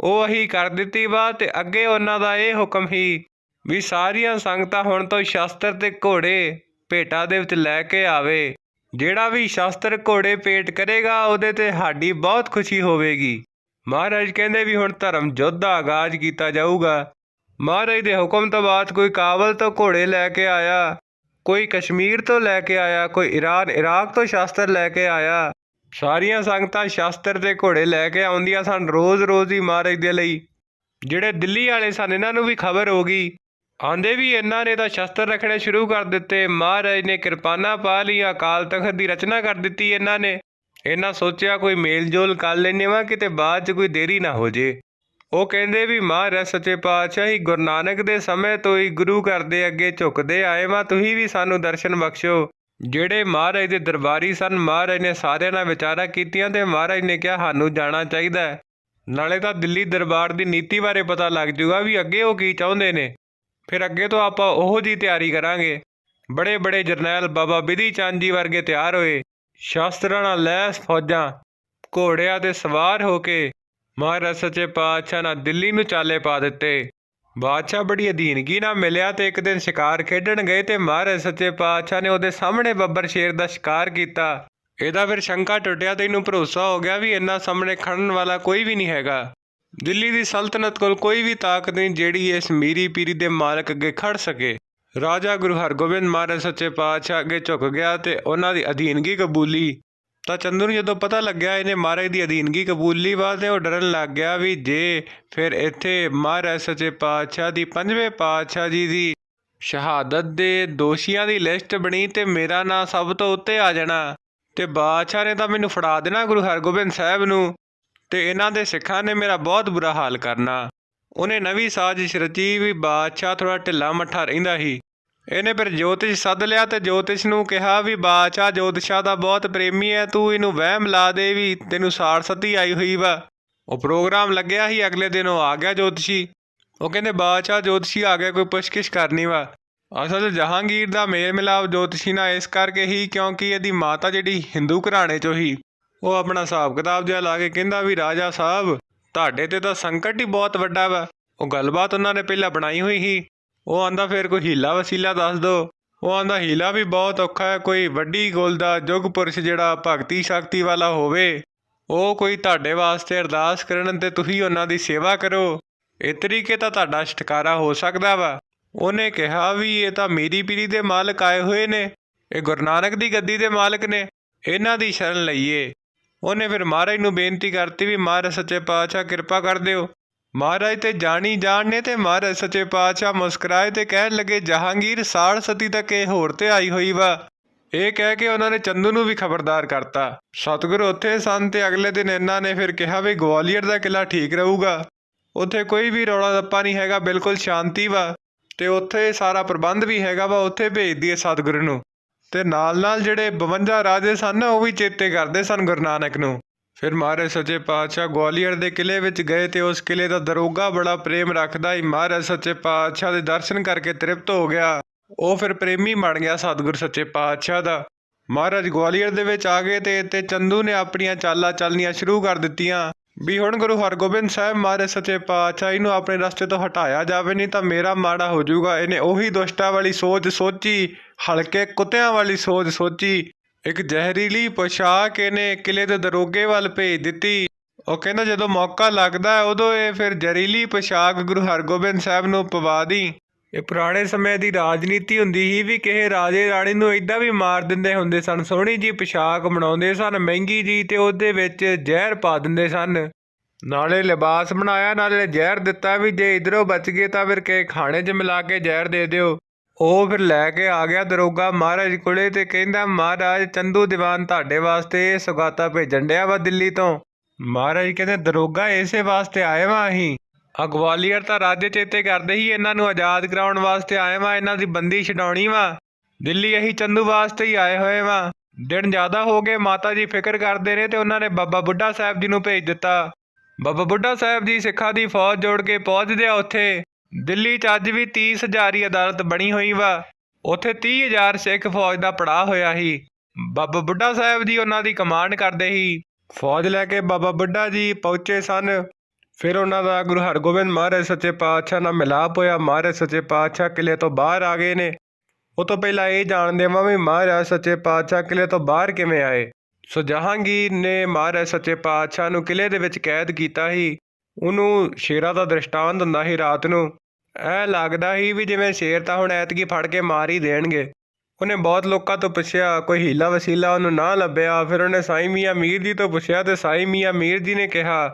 ਉਹ ਹੀ ਕਰ ਦਿੱਤੀ ਵਾ ਤੇ ਅੱਗੇ ਉਹਨਾਂ ਦਾ ਇਹ ਹੁਕਮ ਹੀ ਵੀ ਸਾਰੀਆਂ ਸੰਗਤਾਂ ਹੁਣ ਤੋਂ ਸ਼ਸਤਰ ਤੇ ਘੋੜੇ ਭੇਟਾ ਦੇ ਵਿੱਚ ਲੈ ਕੇ ਆਵੇ। ਜਿਹੜਾ ਵੀ ਸ਼ਸਤਰ ਘੋੜੇ ਭੇਟ ਕਰੇਗਾ, ਉਹਦੇ ਤੇ ਸਾਡੀ ਬਹੁਤ ਖੁਸ਼ੀ ਹੋਵੇਗੀ। ਮਹਾਰਾਜ ਕਹਿੰਦੇ ਵੀ ਹੁਣ ਧਰਮ ਯੁੱਧ ਦਾ ਆਗਾਜ਼ ਕੀਤਾ ਜਾਊਗਾ। ਮਹਾਰਾਜ ਦੇ ਹੁਕਮ ਤੋਂ ਬਾਅਦ ਕੋਈ ਕਾਬਲ ਤੋਂ ਘੋੜੇ ਲੈ ਕੇ ਆਇਆ, ਕੋਈ ਕਸ਼ਮੀਰ ਤੋਂ ਲੈ ਕੇ ਆਇਆ, ਕੋਈ ਈਰਾਨ ਇਰਾਕ ਤੋਂ ਸ਼ਸਤਰ ਲੈ ਕੇ ਆਇਆ ਸਾਰੀਆਂ ਸੰਗਤਾਂ ਸ਼ਸਤਰ ਤੇ ਘੋੜੇ ਲੈ ਕੇ ਆਉਂਦੀਆਂ ਸਨ ਰੋਜ਼-ਰੋਜ਼ ਹੀ ਮਹਾਰਾਜ ਦੇ ਲਈ। ਜਿਹੜੇ ਦਿੱਲੀ ਵਾਲੇ ਸਨ, ਇਹਨਾਂ ਨੂੰ ਵੀ ਖਬਰ ਹੋ ਗਈ। ਆਂਦੇ ਵੀ ਇਹਨਾਂ ਨੇ ਤਾਂ ਸ਼ਸਤਰ ਰੱਖਣੇ ਸ਼ੁਰੂ ਕਰ ਦਿੱਤੇ। ਮਹਾਰਾਜ ਨੇ ਕਿਰਪਾਨਾਂ ਪਾ ਲਈਆਂ, ਅਕਾਲ ਤਖਤ ਦੀ ਰਚਨਾ ਕਰ ਦਿੱਤੀ ਇਹਨਾਂ ਨੇ। ਇਹਨਾਂ ਸੋਚਿਆ, ਕੋਈ ਮੇਲ-ਜੋਲ ਕਰ ਲੈਣੇ ਵਾ, ਕਿਤੇ ਬਾਅਦ 'ਚ ਕੋਈ ਦੇਰੀ ਨਾ ਹੋ ਜੇ। ਉਹ ਕਹਿੰਦੇ ਵੀ, ਮਹਾਰਾਜ ਸੱਚੇ ਪਾਤਸ਼ਾਹ ਹੀ ਗੁਰੂ ਨਾਨਕ ਦੇ ਸਮੇਂ ਤੋਂ ਹੀ ਗੁਰੂ ਘਰ ਦੇ ਅੱਗੇ ਝੁਕਦੇ ਆਏ ਵਾ, ਤੁਸੀਂ ਵੀ ਸਾਨੂੰ ਦਰਸ਼ਨ ਬਖਸ਼ੋ। ਜਿਹੜੇ ਮਹਾਰਾਜ ਦੇ ਦਰਬਾਰੀ ਸਨ, ਮਹਾਰਾਜ ਨੇ ਸਾਰਿਆਂ ਨਾਲ ਵਿਚਾਰਾ ਕੀਤੀਆਂ ਤੇ ਮਹਾਰਾਜ ਨੇ ਕਿਹਾ, ਸਾਨੂੰ ਜਾਣਾ ਚਾਹੀਦਾ ਹੈ। ਨਾਲੇ ਤਾਂ ਦਿੱਲੀ ਦਰਬਾਰ ਦੀ ਨੀਤੀ ਬਾਰੇ ਪਤਾ ਲੱਗ ਜੂਗਾ ਵੀ ਅੱਗੇ ਉਹ ਕੀ ਚਾਹੁੰਦੇ ਨੇ। ਫਿਰ ਅੱਗੇ ਤੋਂ ਆਪਾਂ ਉਹੋ ਜੀ ਤਿਆਰੀ ਕਰਾਂਗੇ। ਬੜੇ ਬੜੇ ਜਰਨੈਲ ਬਾਬਾ ਬਿਧੀ ਚੰਦ ਜੀ ਵਰਗੇ ਤਿਆਰ ਹੋਏ। ਸ਼ਾਸਤਰਾਂ ਨਾਲ ਲੈਸ ਫੌਜਾਂ, ਘੋੜਿਆਂ ਤੇ ਸਵਾਰ ਹੋ ਕੇ ਮਹਾਰਾਜ ਸੱਚੇ ਪਾਤਸ਼ਾਹ ਨਾਲ ਦਿੱਲੀ ਨੂੰ ਚਾਲੇ ਪਾ ਦਿੱਤੇ। ਬਾਦਸ਼ਾਹ ਬੜੀ ਅਧੀਨਗੀ ਨਾਲ ਮਿਲਿਆ ਤੇ ਇੱਕ ਦਿਨ ਸ਼ਿਕਾਰ ਖੇਡਣ ਗਏ ਤੇ ਮਹਾਰਾਜ ਸੱਚੇ ਪਾਤਸ਼ਾਹ ਨੇ ਉਹਦੇ ਸਾਹਮਣੇ ਬੱਬਰ ਸ਼ੇਰ ਦਾ ਸ਼ਿਕਾਰ ਕੀਤਾ। ਇਹਦਾ ਫਿਰ ਸ਼ੰਕਾ ਟੁੱਟਿਆ ਤੇ ਇਹਨੂੰ ਭਰੋਸਾ ਹੋ ਗਿਆ ਵੀ ਇੰਨਾ ਸਾਹਮਣੇ ਖੜਨ ਵਾਲਾ ਕੋਈ ਵੀ ਨਹੀਂ ਹੈਗਾ। ਦਿੱਲੀ ਦੀ ਸਲਤਨਤ ਕੋਲ ਕੋਈ ਵੀ ਤਾਕਤ ਨਹੀਂ ਜਿਹੜੀ ਇਸ ਮੀਰੀ ਪੀਰੀ ਦੇ ਮਾਲਕ ਅੱਗੇ ਖੜ ਸਕੇ। ਰਾਜਾ ਗੁਰੂ ਹਰਗੋਬਿੰਦ ਮਹਾਰਾਜ ਸੱਚੇ ਪਾਤਸ਼ਾਹ ਅੱਗੇ ਝੁਕ ਗਿਆ ਤੇ ਉਹਨਾਂ ਦੀ ਅਧੀਨਗੀ ਕਬੂਲੀ। ਤਾਂ ਚੰਦੂ ਨੂੰ ਜਦੋਂ ਪਤਾ ਲੱਗਿਆ ਇਹਨੇ ਮਹਾਰਾਜ ਦੀ ਅਧੀਨਗੀ ਕਬੂਲੀ ਬਾਅਦ ਤੇ ਉਹ ਡਰਨ ਲੱਗ ਗਿਆ ਵੀ ਜੇ ਫਿਰ ਇੱਥੇ ਮਹਾਰਾਜ ਸੱਚੇ ਪਾਤਸ਼ਾਹ ਦੀ ਪੰਜਵੇਂ ਪਾਤਸ਼ਾਹ ਜੀ ਦੀ ਸ਼ਹਾਦਤ ਦੇ ਦੋਸ਼ੀਆਂ ਦੀ ਲਿਸਟ ਬਣੀ ਤੇ ਮੇਰਾ ਨਾਂ ਸਭ ਤੋਂ ਉੱਤੇ ਆ ਜਾਣਾ ਤੇ ਬਾਦਸ਼ਾਹ ਨੇ ਤਾਂ ਮੈਨੂੰ ਫੜਾ ਦੇਣਾ ਗੁਰੂ ਹਰਗੋਬਿੰਦ ਸਾਹਿਬ ਨੂੰ ਤੇ ਇਹਨਾਂ ਦੇ ਸਿੱਖਾਂ ਨੇ ਮੇਰਾ ਬਹੁਤ ਬੁਰਾ ਹਾਲ ਕਰਨਾ। ਉਹਨੇ ਨਵੀਂ ਸਾਜ਼ਿਸ਼ ਰਚੀ ਵੀ ਬਾਦਸ਼ਾਹ ਥੋੜਾ ਢਿੱਲਾ ਮੱਠਾ ਰਹਿੰਦਾ ਸੀ। ਇਹਨੇ ਫਿਰ ਜੋਤਿਸ਼ ਸੱਦ ਲਿਆ ਤੇ ਜੋਤਿਸ਼ ਨੂੰ ਕਿਹਾ ਵੀ ਬਾਦਸ਼ਾਹ ਜੋਤਿਸ਼ਾ ਦਾ ਬਹੁਤ ਪ੍ਰੇਮੀ ਹੈ ਤੂੰ ਇਹਨੂੰ ਵਹਿਮ ਲਾ ਦੇ ਵੀ ਤੈਨੂੰ ਸਾੜ ਸਤੀ ਆਈ ਹੋਈ ਵਾ। ਉਹ ਪ੍ਰੋਗਰਾਮ ਲੱਗਿਆ ਸੀ, ਅਗਲੇ ਦਿਨ ਉਹ ਆ ਗਿਆ ਜੋਤਸ਼ੀ। ਉਹ ਕਹਿੰਦੇ ਬਾਦਸ਼ਾਹ ਜੋਤਸ਼ੀ, ਆ ਗਿਆ ਕੋਈ ਪੁੱਛਕਿਛ ਕਰਨੀ ਵਾ। ਅਸਲ ਜਹਾਂਗੀਰ ਦਾ ਮੇਲ ਮਿਲਾਪ ਜੋਤਸ਼ੀ ਨਾਲ ਇਸ ਕਰਕੇ ਹੀ ਕਿਉਂਕਿ ਇਹਦੀ ਮਾਤਾ ਜਿਹੜੀ ਹਿੰਦੂ ਘਰਾਣੇ 'ਚੋਂ ਹੀ, ਉਹ ਆਪਣਾ ਹਿਸਾਬ ਕਿਤਾਬ ਜਿਹਾ ਲਾ ਕੇ ਕਹਿੰਦਾ ਵੀ, ਰਾਜਾ ਸਾਹਿਬ, ਤੁਹਾਡੇ ਤੇ ਤਾਂ ਸੰਕਟ ਹੀ ਬਹੁਤ ਵੱਡਾ ਵਾ। ਉਹ ਗੱਲਬਾਤ ਉਹਨਾਂ ਨੇ ਪਹਿਲਾਂ ਬਣਾਈ ਹੋਈ ਸੀ। ਉਹ ਆਂਦਾ, ਫਿਰ ਕੋਈ ਹੀਲਾ ਵਸੀਲਾ ਦੱਸ ਦੋ। ਉਹ ਆਂਦਾ, ਹੀਲਾ ਵੀ ਬਹੁਤ ਔਖਾ ਹੈ, ਕੋਈ ਵੱਡੀ ਗੁਲ ਦਾ ਜੁਗ ਪੁਰਸ਼ ਜਿਹੜਾ ਭਗਤੀ ਸ਼ਕਤੀ ਵਾਲਾ ਹੋਵੇ, ਉਹ ਕੋਈ ਤੁਹਾਡੇ ਵਾਸਤੇ ਅਰਦਾਸ ਕਰਨ ਤੇ ਤੁਸੀਂ ਉਹਨਾਂ ਦੀ ਸੇਵਾ ਕਰੋ। ਇਹ ਤਰੀਕੇ ਤਾਂ ਤੁਹਾਡਾ ਛੁਟਕਾਰਾ ਹੋ ਸਕਦਾ ਵਾ। ਉਹਨੇ ਕਿਹਾ ਵੀ, ਇਹ ਤਾਂ ਮੇਰੀ ਪੀਰੀ ਦੇ ਮਾਲਕ ਆਏ ਹੋਏ ਨੇ। ਇਹ ਗੁਰੂ ਨਾਨਕ ਦੀ ਗੱਦੀ ਦੇ ਮਾਲਕ ਨੇ। ਇਹਨਾਂ ਦੀ ਸ਼ਰਨ ਲਈਏ। ਉਹਨੇ ਫਿਰ ਮਹਾਰਾਜ ਨੂੰ ਬੇਨਤੀ ਕਰਤੀ ਵੀ, ਮਹਾਰਾਜ, ਸੱਚੇ ਪਾਤਸ਼ਾਹ, ਕਿਰਪਾ ਕਰ ਦਿਓ। ਮਹਾਰਾਜ ਤੇ ਜਾਣੀ ਜਾਣ ਨੇ ਤੇ ਮਹਾਰਾਜ ਸੱਚੇ ਪਾਤਸ਼ਾਹ ਮੁਸਕਰਾਏ ਤੇ ਕਹਿਣ ਲੱਗੇ, ਜਹਾਂਗੀਰ ਸਾੜ ਸਤੀ ਤੱਕ ਇਹ ਹੋਰ ਤੇ ਆਈ ਹੋਈ ਵਾ। ਇਹ ਕਹਿ ਕੇ ਉਹਨਾਂ ਨੇ ਚੰਦੂ ਨੂੰ ਵੀ ਖਬਰਦਾਰ ਕਰਤਾ। ਸਤਿਗੁਰੂ, ਉੱਥੇ ਸਨ ਤੇ ਅਗਲੇ ਦਿਨ ਇਹਨਾਂ ਨੇ ਫਿਰ ਕਿਹਾ ਵੀ ਗਵਾਲੀਅਰ ਦਾ ਕਿਲਾ ਠੀਕ ਰਹੂਗਾ। ਉੱਥੇ ਕੋਈ ਵੀ ਰੌਲਾ ਰੱਪਾ ਨਹੀਂ ਹੈਗਾ, ਬਿਲਕੁਲ ਸ਼ਾਂਤੀ ਵਾ ਤੇ ਉੱਥੇ ਸਾਰਾ ਪ੍ਰਬੰਧ ਵੀ ਹੈਗਾ ਵਾ, ਉੱਥੇ ਭੇਜ ਦਈਏ ਸਤਿਗੁਰੂ ਨੂੰ ਤੇ ਨਾਲ ਨਾਲ ਜਿਹੜੇ 52 ਰਾਜੇ ਸਨ ਉਹ ਵੀ ਚੇਤੇ ਕਰਦੇ ਸਨ ਗੁਰੂ ਨਾਨਕ ਨੂੰ। ਫਿਰ ਮਹਾਰਾਜ ਸੱਚੇ ਪਾਤਸ਼ਾਹ ਗਵਾਲੀਅਰ ਦੇ ਕਿਲੇ ਵਿੱਚ ਗਏ ਤੇ ਉਸ ਕਿਲੇ ਦਾ ਦਰੋਗਾ ਬੜਾ ਪ੍ਰੇਮ ਰੱਖਦਾ ਹੀ ਮਹਾਰਾਜ ਸੱਚੇ ਪਾਤਸ਼ਾਹ ਦੇ ਦਰਸ਼ਨ ਕਰਕੇ ਤ੍ਰਿਪਤ ਹੋ ਗਿਆ। ਉਹ ਫਿਰ ਪ੍ਰੇਮੀ ਬਣ ਗਿਆ ਸਤਿਗੁਰ ਸੱਚੇ ਪਾਤਸ਼ਾਹ ਦਾ। ਮਹਾਰਾਜ ਗਵਾਲੀਅਰ ਦੇ ਵਿੱਚ ਆ ਗਏ ਤੇ ਇੱਥੇ ਚੰਦੂ ਨੇ ਆਪਣੀਆਂ ਚਾਲਾਂ ਚੱਲਣੀਆਂ ਸ਼ੁਰੂ ਕਰ ਦਿੱਤੀਆਂ। ਵੀ ਹੁਣ ਗੁਰੂ ਹਰਗੋਬਿੰਦ ਸਾਹਿਬ ਮਹਾਰਾਜ ਸੱਚੇ ਪਾਤਸ਼ਾਹ ਇਹਨੂੰ ਆਪਣੇ ਰਸਤੇ ਤੋਂ ਹਟਾਇਆ ਜਾਵੇ, ਨਹੀਂ ਤਾਂ ਮੇਰਾ ਮਾੜਾ ਹੋ ਜਾਊਗਾ। ਇਹਨੇ ਉਹੀ ਦੁਸ਼ਟਾ ਵਾਲੀ ਸੋਚ ਸੋਚੀ, ਹਲਕੇ ਕੁੱਤਿਆਂ ਵਾਲੀ ਸੋਚ ਸੋਚੀ। ਇੱਕ ਜ਼ਹਿਰੀਲੀ ਪੋਸ਼ਾਕ ਇਹਨੇ ਕਿਲੇ ਦੇ ਦਰੋਗੇ ਵੱਲ ਭੇਜ ਦਿੱਤੀ। ਉਹ ਕਹਿੰਦਾ ਜਦੋਂ ਮੌਕਾ ਲੱਗਦਾ ਹੈ, ਉਦੋਂ ਇਹ ਫਿਰ ਜ਼ਹਿਰੀਲੀ ਪੋਸ਼ਾਕ ਗੁਰੂ ਹਰਗੋਬਿੰਦ ਸਾਹਿਬ ਨੂੰ ਪਵਾ ਦੀ। ਇਹ ਪੁਰਾਣੇ ਸਮੇਂ ਦੀ ਰਾਜਨੀਤੀ ਹੁੰਦੀ ਸੀ ਵੀ ਕਿਸੇ ਰਾਜੇ ਰਾਣੀ ਨੂੰ ਇਦਾਂ ਵੀ ਮਾਰ ਦਿੰਦੇ ਹੁੰਦੇ ਸਨ ਸੋਹਣੀ ਜੀ ਪੋਸ਼ਾਕ ਬਣਾਉਂਦੇ ਸਨ ਮਹਿੰਗੀ ਜੀ ਤੇ ਉਹਦੇ ਵਿੱਚ ਜ਼ਹਿਰ ਪਾ ਦਿੰਦੇ ਸਨ। ਨਾਲੇ ਲਿਬਾਸ ਬਣਾਇਆ ਨਾਲੇ ਜ਼ਹਿਰ ਦਿੱਤਾ ਵੀ ਜੇ ਇਧਰੋਂ ਬਚ ਗਏ ਤਾਂ ਫਿਰ ਕੇ ਖਾਣੇ 'ਚ ਮਿਲਾ ਕੇ ਜ਼ਹਿਰ ਦੇ ਦਿਓ। ਉਹ ਫਿਰ ਲੈ ਕੇ ਆ ਗਿਆ ਦਰੋਗਾ ਮਹਾਰਾਜ ਕੋਲੇ ਤੇ ਕਹਿੰਦਾ, ਮਹਾਰਾਜ, ਚੰਦੂ ਦੀਵਾਨ ਤੁਹਾਡੇ ਵਾਸਤੇ ਸੁਗਾਤਾ ਭੇਜਣ ਡਿਆ ਵਾ ਦਿੱਲੀ ਤੋਂ। ਮਹਾਰਾਜ ਕਹਿੰਦੇ, ਦਰੋਗਾ ਇਸੇ ਵਾਸਤੇ ਆਏ ਵਾਂ ਅਸੀਂ। ਅਗਵਾਲੀਅਰ ਤਾਂ ਰਾਜੇ ਚੇਤੇ ਕਰਦੇ ਹੀ ਇਹਨਾਂ ਨੂੰ ਆਜ਼ਾਦ ਕਰਾਉਣ ਵਾਸਤੇ ਆਏ ਵਾਂ, ਇਹਨਾਂ ਦੀ ਬੰਦੀ ਛਡਾਉਣੀ ਵਾ। ਦਿੱਲੀ ਅਸੀਂ ਚੰਦੂ ਵਾਸਤੇ ਹੀ ਆਏ ਹੋਏ ਵਾਂ। ਦਿਨ ਜ਼ਿਆਦਾ ਹੋ ਗਏ, ਮਾਤਾ ਜੀ ਫਿਕਰ ਕਰਦੇ ਨੇ ਤੇ ਉਹਨਾਂ ਨੇ ਬਾਬਾ ਬੁੱਢਾ ਸਾਹਿਬ ਜੀ ਨੂੰ ਭੇਜ ਦਿੱਤਾ। ਬਾਬਾ ਬੁੱਢਾ ਸਾਹਿਬ ਜੀ ਸਿੱਖਾਂ ਦੀ ਫੌਜ ਜੋੜ ਕੇ ਪਹੁੰਚਦੇ ਆ ਉੱਥੇ। ਦਿੱਲੀ 'ਚ ਅੱਜ ਵੀ 30 ਹਜ਼ਾਰੀ ਅਦਾਲਤ ਬਣੀ ਹੋਈ ਵਾ। ਉੱਥੇ 30000 ਸਿੱਖ ਫੌਜ ਦਾ ਪੜਾਅ ਹੋਇਆ ਸੀ। ਬਾਬਾ ਬੁੱਢਾ ਸਾਹਿਬ ਜੀ ਉਹਨਾਂ ਦੀ ਕਮਾਂਡ ਕਰਦੇ ਸੀ। ਫੌਜ ਲੈ ਕੇ ਬਾਬਾ ਬੁੱਢਾ ਜੀ ਪਹੁੰਚੇ ਸਨ। ਫਿਰ ਉਹਨਾਂ ਦਾ ਗੁਰੂ ਹਰਗੋਬਿੰਦ ਮਹਾਰਾਜ ਸੱਚੇ ਪਾਤਸ਼ਾਹ ਨਾਲ ਮਿਲਾਪ ਹੋਇਆ। ਮਹਾਰਾਜ ਸੱਚੇ ਪਾਤਸ਼ਾਹ ਕਿਲੇ ਤੋਂ ਬਾਹਰ ਆ ਗਏ ਨੇ। ਉਹ ਤੋਂ ਪਹਿਲਾਂ ਇਹ ਜਾਣਦੇ ਹਾਂ ਵੀ ਮਹਾਰਾਜ ਸੱਚੇ ਪਾਤਸ਼ਾਹ ਕਿਲੇ ਤੋਂ ਬਾਹਰ ਕਿਵੇਂ ਆਏ। ਸੋ ਜਹਾਂਗੀਰ ਨੇ ਮਹਾਰਾਜ ਸੱਚੇ ਪਾਤਸ਼ਾਹ ਨੂੰ ਕਿਲੇ ਦੇ ਵਿੱਚ ਕੈਦ ਕੀਤਾ ਸੀ। ਉਹਨੂੰ ਸ਼ੇਰਾਂ ਦਾ ਦ੍ਰਿਸ਼ਟਾਂਤ ਹੁੰਦਾ ਸੀ ਰਾਤ ਨੂੰ। ਐ ਲੱਗਦਾ ਸੀ ਵੀ ਜਿਵੇਂ ਸ਼ੇਰ ਤਾਂ ਹੁਣ ਐਤਕੀ ਫੜ ਕੇ ਮਾਰ ਹੀ ਦੇਣਗੇ। ਉਹਨੇ ਬਹੁਤ ਲੋਕਾਂ ਤੋਂ ਪੁੱਛਿਆ, ਕੋਈ ਹੀਲਾ ਵਸੀਲਾ ਉਹਨੂੰ ਨਾ ਲੱਭਿਆ? ਫਿਰ ਉਹਨੇ ਸਾਈਂ ਮੀਆਂ ਮੀਰ ਜੀ ਤੋਂ ਪੁੱਛਿਆ ਤੇ ਸਾਈਂ ਮੀਆਂ ਮੀਰ ਜੀ ਨੇ ਕਿਹਾ,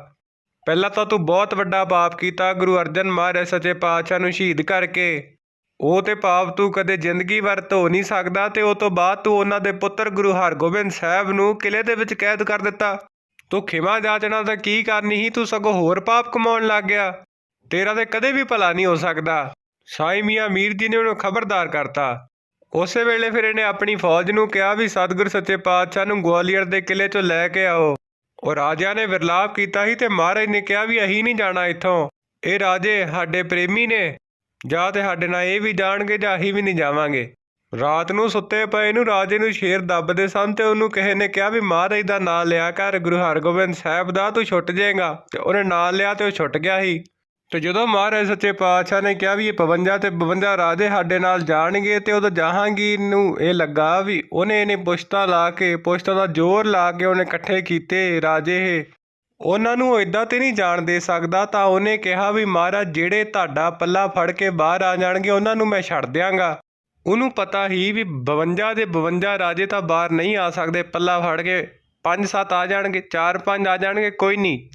ਪਹਿਲਾਂ ਤਾਂ ਤੂੰ ਬਹੁਤ ਵੱਡਾ ਪਾਪ ਕੀਤਾ, ਗੁਰੂ ਅਰਜਨ ਮਹਾਰਾਜ ਸੱਚੇ ਪਾਤਸ਼ਾਹ ਨੂੰ ਸ਼ਹੀਦ ਕਰਕੇ। ਉਹ ਤੇ ਪਾਪ ਤੂੰ ਕਦੇ ਜ਼ਿੰਦਗੀ ਭਰ ਧੋ ਨਹੀਂ ਸਕਦਾ ਤੇ ਉਹ ਤੋਂ ਬਾਅਦ ਤੂੰ ਉਹਨਾਂ ਦੇ ਪੁੱਤਰ ਗੁਰੂ ਹਰਗੋਬਿੰਦ ਸਾਹਿਬ ਨੂੰ ਕਿਲੇ ਦੇ ਵਿੱਚ ਕੈਦ ਕਰ ਦਿੱਤਾ। ਤੂੰ ਖਿਮਾ ਜਾਚਣਾ ਤਾਂ ਕੀ ਕਰਨੀ ਸੀ? ਤੂੰ ਸਗੋਂ ਹੋਰ ਪਾਪ ਕਮਾਉਣ ਲੱਗ ਗਿਆ। ਤੇਰਾ ਤੇ ਕਦੇ ਵੀ ਭਲਾ ਨਹੀਂ ਹੋ ਸਕਦਾ। ਸਾਈ ਮੀਆਂ ਮੀਰ ਜੀ ਨੇ ਉਹਨੂੰ ਖਬਰਦਾਰ ਕਰਤਾ। ਉਸੇ ਵੇਲੇ ਫਿਰ ਇਹਨੇ ਆਪਣੀ ਫੌਜ ਨੂੰ ਕਿਹਾ ਵੀ ਸਤਿਗੁਰ ਸੱਚੇ ਪਾਤਸ਼ਾਹ ਨੂੰ ਗਵਾਲੀਅਰ ਦੇ ਕਿਲੇ 'ਚੋਂ ਲੈ ਕੇ ਆਓ। ਉਹ ਰਾਜਿਆਂ ਨੇ ਵਿਰਲਾਪ ਕੀਤਾ ਸੀ ਤੇ ਮਹਾਰਾਜ ਨੇ ਕਿਹਾ ਵੀ ਅਸੀਂ ਨਹੀਂ ਜਾਣਾ ਇੱਥੋਂ। ਇਹ ਰਾਜੇ ਸਾਡੇ ਪ੍ਰੇਮੀ ਨੇ। ਜਾਂ ਤੇ ਸਾਡੇ ਨਾਲ ਇਹ ਵੀ ਜਾਣਗੇ ਜਾਂ ਅਸੀਂ ਵੀ ਨਹੀਂ ਜਾਵਾਂਗੇ। ਰਾਤ ਨੂੰ ਸੁੱਤੇ ਪਏ ਨੂੰ ਰਾਜੇ ਨੂੰ ਸ਼ੇਰ ਦੱਬਦੇ ਸਨ ਤੇ ਉਹਨੂੰ ਕਿਸੇ ਨੇ ਕਿਹਾ ਵੀ ਮਹਾਰਾਜ ਦਾ ਨਾਮ ਲਿਆ ਕਰ, ਗੁਰੂ ਹਰਗੋਬਿੰਦ ਸਾਹਿਬ ਦਾ, ਤੂੰ ਛੁੱਟ ਜਾਏਗਾ। ਤੇ ਉਹਨੇ ਨਾਮ ਲਿਆ ਤੇ ਉਹ ਛੁੱਟ ਗਿਆ ਸੀ। ਤੇ ਜਦੋਂ ਮਹਾਰਾਜ ਸੱਚੇ ਪਾਤਸ਼ਾਹ ਨੇ ਕਿਹਾ ਵੀ ਇਹ 52 ਤੇ 52 ਰਾਜੇ ਸਾਡੇ ਨਾਲ ਜਾਣਗੇ ਤੇ ਉਦੋਂ ਜਹਾਂਗੀਰ ਨੂੰ ਇਹ ਲੱਗਾ ਵੀ ਉਹਨੇ ਇਹਨੇ ਪੁਸ਼ਤਾ ਲਾ ਕੇ, ਪੁਸ਼ਤਾ ਦਾ ਜ਼ੋਰ ਲਾ ਕੇ ਉਹਨੇ ਇਕੱਠੇ ਕੀਤੇ ਰਾਜੇ ਇਹ। ਉਹਨਾਂ ਨੂੰ ਇਦਾਂ ਤੇ ਨਹੀਂ ਜਾਣ ਦੇ ਸਕਦਾ, ਤਾਂ ਉਹਨੇ ਕਿਹਾ ਵੀ ਮਹਾਰਾਜ ਜਿਹੜੇ ਤੁਹਾਡਾ ਪੱਲਾ ਫੜ ਕੇ ਬਾਹਰ ਆ ਜਾਣਗੇ, ਉਹਨਾਂ ਨੂੰ ਮੈਂ ਛੱਡ ਦਿਆਂਗਾ। ਉਹਨੂੰ ਪਤਾ ਹੀ ਵੀ 52 ਦੇ 52 ਰਾਜੇ ਤਾਂ ਬਾਹਰ ਨਹੀਂ ਆ ਸਕਦੇ, ਪੱਲਾ ਫੜ ਕੇ 5-7 ਆ ਜਾਣਗੇ 4-5 ਆ ਜਾਣਗੇ, ਕੋਈ ਨਹੀਂ।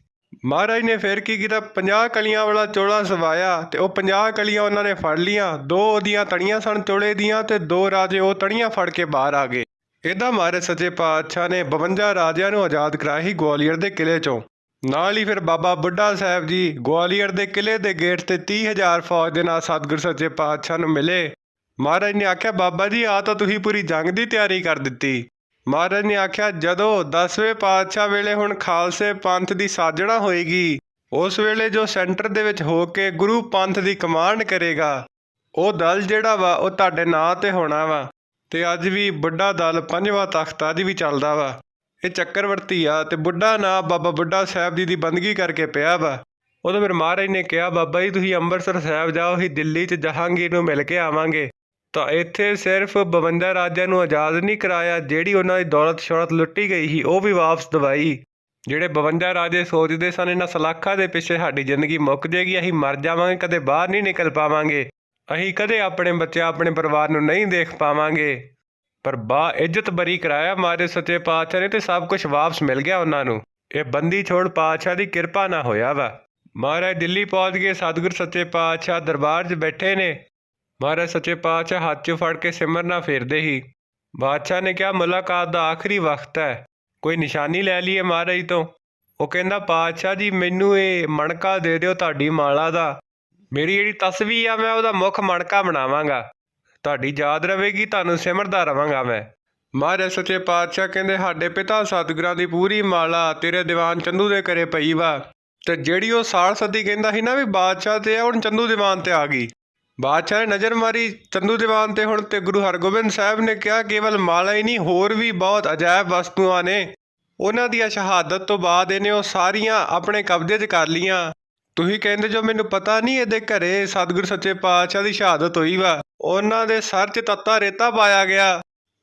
ਮਹਾਰਾਜ ਨੇ ਫਿਰ ਕੀ ਕੀਤਾ? 50 ਕਲੀਆਂ ਵਾਲਾ ਚੋਲਾ ਸਵਾਇਆ ਤੇ ਉਹ 50 ਕਲੀਆਂ ਉਹਨਾਂ ਨੇ ਫੜ ਲੀਆਂ ਦੋ ਉਹਦੀਆਂ ਤਣੀਆਂ ਸਨ ਚੋਲੇ ਦੀਆਂ ਤੇ ਦੋ ਰਾਜੇ ਉਹ ਤਣੀਆਂ ਫੜ ਕੇ ਬਾਹਰ ਆ ਗਏ। ਇਹਦਾ ਮਹਾਰਾਜ ਸੱਚੇ ਪਾਤਸ਼ਾਹ ਨੇ 52 ਰਾਜਿਆਂ ਨੂੰ ਆਜ਼ਾਦ ਕਰਾਇਆ ਸੀ ਗਵਾਲੀਅਰ ਦੇ ਕਿਲੇ ਚੋਂ। ਨਾਲ ਹੀ ਫਿਰ ਬਾਬਾ ਬੁੱਢਾ ਸਾਹਿਬ ਜੀ ਗਵਾਲੀਅਰ ਦੇ ਕਿਲੇ ਦੇ ਗੇਟ ਤੇ 30000 ਫੌਜ ਦੇ ਨਾਲ ਸਤਿਗੁਰ ਸੱਚੇ ਪਾਤਸ਼ਾਹ ਨੂੰ ਮਿਲੇ। ਮਹਾਰਾਜ ਨੇ ਆਖਿਆ, ਬਾਬਾ ਜੀ ਆ ਤਾਂ ਤੁਸੀਂ ਪੂਰੀ ਜੰਗ ਦੀ ਤਿਆਰੀ ਕਰ ਦਿੱਤੀ। ਮਹਾਰਾਜ ਨੇ ਆਖਿਆ, ਜਦੋਂ 10ਵੇਂ ਪਾਤਸ਼ਾਹ ਵੇਲੇ ਹੁਣ ਖਾਲਸੇ ਪੰਥ ਦੀ ਸਾਜਣਾ ਹੋਏਗੀ, ਉਸ ਵੇਲੇ ਜੋ ਸੈਂਟਰ ਦੇ ਵਿੱਚ ਹੋ ਕੇ ਗੁਰੂ ਪੰਥ ਦੀ ਕਮਾਂਡ ਕਰੇਗਾ, ਉਹ ਦਲ ਜਿਹੜਾ ਵਾ, ਉਹ ਤੁਹਾਡੇ ਨਾਂ ਤੇ ਹੋਣਾ ਵਾ, ਤੇ ਅੱਜ ਵੀ ਬੁੱਢਾ ਦਲ ਪੰਜਵਾਂ ਤਖਤ ਅੱਜ ਵੀ ਚੱਲਦਾ ਵਾ। ਇਹ ਚੱਕਰਵਰਤੀ ਆ, ਤੇ ਬੁੱਢਾ ਨਾਂ ਬਾਬਾ ਬੁੱਢਾ ਸਾਹਿਬ ਜੀ ਦੀ ਬੰਦਗੀ ਕਰਕੇ ਪਿਆ ਵਾ। ਉਦੋਂ ਫਿਰ ਮਹਾਰਾਜ ਨੇ ਕਿਹਾ, ਬਾਬਾ ਜੀ, ਤੁਸੀਂ ਅੰਮ੍ਰਿਤਸਰ ਸਾਹਿਬ ਜਾਓ, ਅਸੀਂ ਦਿੱਲੀ 'ਚ ਜਹਾਂਗੀਰ ਨੂੰ ਮਿਲ ਕੇ ਆਵਾਂਗੇ। ਤਾਂ ਇੱਥੇ ਸਿਰਫ 52 ਰਾਜਿਆਂ ਨੂੰ ਆਜ਼ਾਦ ਨਹੀਂ ਕਰਾਇਆ, ਜਿਹੜੀ ਉਹਨਾਂ ਦੀ ਦੌਲਤ ਸ਼ੌਹਰਤ ਲੁੱਟੀ ਗਈ ਸੀ, ਉਹ ਵੀ ਵਾਪਸ ਦਵਾਈ। ਜਿਹੜੇ 52 ਰਾਜੇ ਸੋਚਦੇ ਸਨ, ਇਹਨਾਂ ਸਲਾਖਾਂ ਦੇ ਪਿੱਛੇ ਸਾਡੀ ਜ਼ਿੰਦਗੀ ਮੁੱਕ ਜੇਗੀ ਅਸੀਂ ਮਰ ਜਾਵਾਂਗੇ, ਕਦੇ ਬਾਹਰ ਨਹੀਂ ਨਿਕਲ ਪਾਵਾਂਗੇ। ਅਸੀਂ ਕਦੇ ਆਪਣੇ ਬੱਚੇ ਆਪਣੇ ਪਰਿਵਾਰ ਨੂੰ ਨਹੀਂ ਦੇਖ ਪਾਵਾਂਗੇ। ਪਰ ਬਾ ਇੱਜ਼ਤ ਬਰੀ ਕਰਾਇਆ ਮਾਰੇ ਸੱਚੇ ਪਾਤਸ਼ਾਹ ਨੇ ਤੇ ਸਭ ਕੁਝ ਵਾਪਸ ਮਿਲ ਗਿਆ ਉਹਨਾਂ ਨੂੰ। ਇਹ ਬੰਦੀ ਛੋੜ ਪਾਤਸ਼ਾਹ ਦੀ ਕਿਰਪਾ ਨਾ ਹੋਇਆ ਵਾ। ਮਹਾਰਾਜ ਦਿੱਲੀ ਪਹੁੰਚ ਗਏ, ਸਤਿਗੁਰ ਸੱਚੇ ਪਾਤਸ਼ਾਹ ਦਰਬਾਰ 'ਚ ਬੈਠੇ ਨੇ। ਮਹਾਰਾਜ ਸੱਚੇ ਪਾਤਸ਼ਾਹ ਹੱਥ 'ਚ ਫੜ ਕੇ ਸਿਮਰਨਾ ਫੇਰਦੇ ਹੀ ਬਾਦਸ਼ਾਹ ਨੇ ਕਿਹਾ, ਮੁਲਾਕਾਤ ਦਾ ਆਖਰੀ ਵਕਤ ਹੈ। ਕੋਈ ਨਿਸ਼ਾਨੀ ਲੈ ਲਈਏ ਮਹਾਰਾਜ ਤੋਂ। ਉਹ ਕਹਿੰਦਾ, ਪਾਤਸ਼ਾਹ ਜੀ, ਮੈਨੂੰ ਇਹ ਮਣਕਾ ਦੇ ਦਿਓ ਤੁਹਾਡੀ ਮਾਲਾ ਦਾ। ਮੇਰੀ ਜਿਹੜੀ ਤਸਵੀਰ ਆ, ਮੈਂ ਉਹਦਾ ਮੁੱਖ ਮਣਕਾ ਬਣਾਵਾਂਗਾ। ਤੁਹਾਡੀ ਯਾਦ ਰਹੇਗੀ, ਤੁਹਾਨੂੰ ਸਿਮਰਦਾ ਰਵਾਂਗਾ ਮੈਂ। ਮਹਾਰਾਜ ਸੱਚੇ ਪਾਤਸ਼ਾਹ ਕਹਿੰਦੇ, ਸਾਡੇ ਪਿਤਾ ਸਤਿਗੁਰਾਂ ਦੀ ਪੂਰੀ ਮਾਲਾ ਤੇਰੇ ਦੀਵਾਨ ਚੰਦੂ ਦੇ ਘਰੇ ਪਈ ਵਾ। ਤੇ ਜਿਹੜੀ ਉਹ ਸਾਲ ਸਦੀ ਕਹਿੰਦਾ ਸੀ ਨਾ ਵੀ ਬਾਦਸ਼ਾਹ ਤੇ ਆ, ਹੁਣ ਚੰਦੂ ਦੀਵਾਨ ਤੇ ਆ ਗਈ। ਬਾਦਸ਼ਾਹ ਨੇ ਨਜ਼ਰ ਮਾਰੀ, ਚੰਦੂ ਦੀਵਾਨ ਤੇ ਹੁਣ ਤੇ ਗੁਰੂ ਹਰਗੋਬਿੰਦ ਸਾਹਿਬ ਨੇ ਕਿਹਾ, ਕੇਵਲ ਮਾਲਾ ਹੀ ਨਹੀਂ, ਹੋਰ ਵੀ ਬਹੁਤ ਅਜਾਇਬ ਵਸਤੂਆਂ ਨੇ। ਉਹਨਾਂ ਦੀਆਂ ਸ਼ਹਾਦਤ ਤੋਂ ਬਾਅਦ ਇਹਨੇ ਉਹ ਸਾਰੀਆਂ ਆਪਣੇ ਕਬਜ਼ੇ 'ਚ ਕਰ ਲੀਆਂ ਤੁਸੀਂ ਕਹਿੰਦੇ ਜੋ ਮੈਨੂੰ ਪਤਾ ਨਹੀਂ ਇਹਦੇ ਘਰੇ ਸਤਿਗੁਰ ਸੱਚੇ ਪਾਤਸ਼ਾਹ ਦੀ ਸ਼ਹਾਦਤ ਹੋਈ ਵਾ। ਉਹਨਾਂ ਦੇ ਸਰ 'ਚ ਤੱਤਾ ਰੇਤਾ ਪਾਇਆ ਗਿਆ।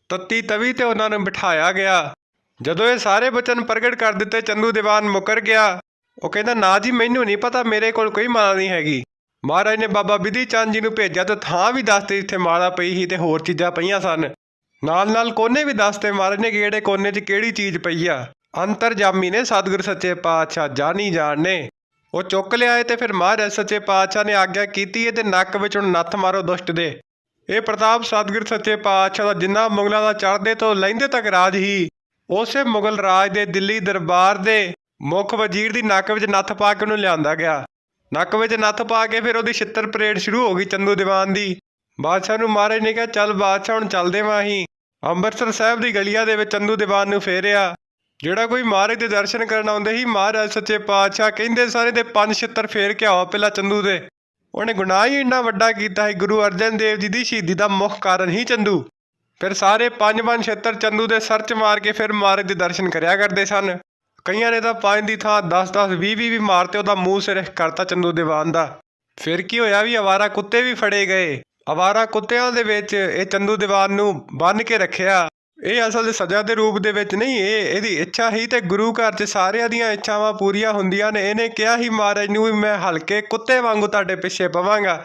ਤੱਤੀ ਤਵੀ ਤੇ ਉਹਨਾਂ ਨੂੰ ਬਿਠਾਇਆ ਗਿਆ। ਜਦੋਂ ਇਹ ਸਾਰੇ ਬਚਨ ਪ੍ਰਗਟ ਕਰ ਦਿੱਤੇ, ਚੰਦੂ ਦੀਵਾਨ ਮੁਕਰ ਗਿਆ। ਉਹ ਕਹਿੰਦਾ, ਨਾ ਜੀ, ਮੈਨੂੰ ਨਹੀਂ ਪਤਾ, ਮੇਰੇ ਕੋਲ ਕੋਈ ਮਾਲਾ ਨਹੀਂ ਹੈਗੀ। ਮਹਾਰਾਜ ਨੇ ਬਾਬਾ ਬਿਧੀ ਚੰਦ ਜੀ ਨੂੰ ਭੇਜਿਆ ਤੇ ਥਾਂ ਵੀ ਦੱਸਦੇ ਜਿੱਥੇ ਮਾਲਾ ਪਈ ਸੀ ਤੇ ਹੋਰ ਚੀਜ਼ਾਂ ਪਈਆਂ ਸਨ। ਨਾਲ ਨਾਲ ਕੋਨੇ ਵੀ ਦੱਸਦੇ ਮਹਾਰਾਜ ਨੇ ਕਿ ਕਿਹੜੇ ਕੋਨੇ 'ਚ ਕਿਹੜੀ ਚੀਜ਼ ਪਈ ਆ। ਅੰਤਰਜਾਮੀ ਨੇ ਸਤਿਗੁਰ ਸੱਚੇ ਪਾਤਸ਼ਾਹ ਜਾਣੀ ਜਾਣ ਨੇ। ਉਹ ਚੁੱਕ ਲਿਆਏ ਤੇ ਫਿਰ ਮਹਾਰਾਜ ਸੱਚੇ ਪਾਤਸ਼ਾਹ ਨੇ ਆਗਿਆ ਕੀਤੀ ਇਹਦੇ ਨੱਕ ਵਿੱਚ ਹੁਣ ਨੱਥ ਮਾਰੋ ਦੁਸ਼ਟ ਦੇ। ਇਹ ਪ੍ਰਤਾਪ ਸਤਿਗੁਰ ਸੱਚੇ ਪਾਤਸ਼ਾਹ ਦਾ ਜਿੰਨਾ ਮੁਗਲਾਂ ਦਾ ਚੜ੍ਹਦੇ ਤੋਂ ਲੈਂਦੇ ਤੱਕ ਰਾਜ ਹੀ। ਉਸੇ ਮੁਗਲ ਰਾਜ ਦੇ ਦਿੱਲੀ ਦਰਬਾਰ ਦੇ ਮੁੱਖ ਵਜ਼ੀਰ ਦੀ ਨੱਕ ਵਿੱਚ ਨੱਥ ਪਾ ਕੇ ਉਹਨੂੰ ਲਿਆਂਦਾ ਗਿਆ। ਨੱਕ ਵਿੱਚ ਨੱਥ ਪਾ ਕੇ ਫਿਰ ਉਹਦੀ ਛਿੱਤਰ ਪਰੇਡ ਸ਼ੁਰੂ ਹੋ ਗਈ ਚੰਦੂ ਦੀਵਾਨ ਦੀ। ਬਾਦਸ਼ਾਹ ਨੂੰ ਮਹਾਰਾਜ ਨੇ ਕਿਹਾ, ਚੱਲ ਬਾਦਸ਼ਾਹ, ਹੁਣ ਚੱਲਦੇ ਵਾਂ ਅਸੀਂ। ਅੰਮ੍ਰਿਤਸਰ ਸਾਹਿਬ ਦੀ ਗਲੀਆਂ ਦੇ ਵਿੱਚ ਚੰਦੂ ਦੀਵਾਨ ਨੂੰ ਫੇਰਿਆ। ਜਿਹੜਾ ਕੋਈ ਮਹਾਰਾਜ ਦੇ ਦਰਸ਼ਨ ਕਰਨ ਆਉਂਦੇ ਸੀ, ਮਹਾਰਾਜ ਸੱਚੇ ਪਾਤਸ਼ਾਹ ਕਹਿੰਦੇ ਸਾਰੇ ਦੇ ਪੰਜ ਛਿੱਤਰ ਫੇਰ ਕੇ ਆਓ ਪਹਿਲਾਂ ਚੰਦੂ ਦੇ। ਉਹਨੇ ਗੁਨਾਹ ਹੀ ਇੰਨਾ ਵੱਡਾ ਕੀਤਾ ਹੈ ਗੁਰੂ ਅਰਜਨ ਦੇਵ ਜੀ ਦੀ ਸ਼ਹੀਦੀ ਦਾ ਮੁੱਖ ਕਾਰਨ ਹੀ ਚੰਦੂ। ਫਿਰ ਸਾਰੇ ਪੰਜ ਪੰਜ ਛਿੱਤਰ ਚੰਦੂ ਦੇ ਸਰਚ ਮਾਰ ਕੇ ਫਿਰ ਮਹਾਰਾਜ ਦੇ ਦਰਸ਼ਨ ਕਰਿਆ ਕਰਦੇ ਸਨ। ਕਈਆਂ ਨੇ ਤਾਂ ਪੰਜ ਦੀ ਥਾਂ 10 10 20 20 ਵੀ ਮਾਰਤੇ, ਉਹਦਾ ਮੂੰਹ ਸਿਰ ਕਰਤਾ ਚੰਦੂ ਦੀਵਾਨ ਦਾ। ਫਿਰ ਕੀ ਹੋਇਆ ਵੀ ਅਵਾਰਾ ਕੁੱਤੇ ਵੀ ਫੜੇ ਗਏ। ਅਵਾਰਾ ਕੁੱਤਿਆਂ ਦੇ ਵਿੱਚ ਇਹ ਚੰਦੂ ਦੀਵਾਨ ਨੂੰ ਬੰਨ੍ਹ ਕੇ ਰੱਖਿਆ। ਇਹ ਅਸਲ ਸਜ਼ਾ ਦੇ ਰੂਪ ਦੇ ਵਿੱਚ ਨਹੀਂ, ਇਹ ਇਹਦੀ ਇੱਛਾ ਹੀ ਤੇ ਗੁਰੂ ਘਰ 'ਚ ਸਾਰਿਆਂ ਦੀਆਂ ਇੱਛਾਵਾਂ ਪੂਰੀਆਂ ਹੁੰਦੀਆਂ ਨੇ। ਇਹਨੇ ਕਿਹਾ ਹੀ ਮਹਾਰਾਜ ਨੂੰ ਵੀ ਮੈਂ ਹਲਕੇ ਕੁੱਤੇ ਵਾਂਗੂ ਤੁਹਾਡੇ ਪਿੱਛੇ ਪਵਾਂਗਾ।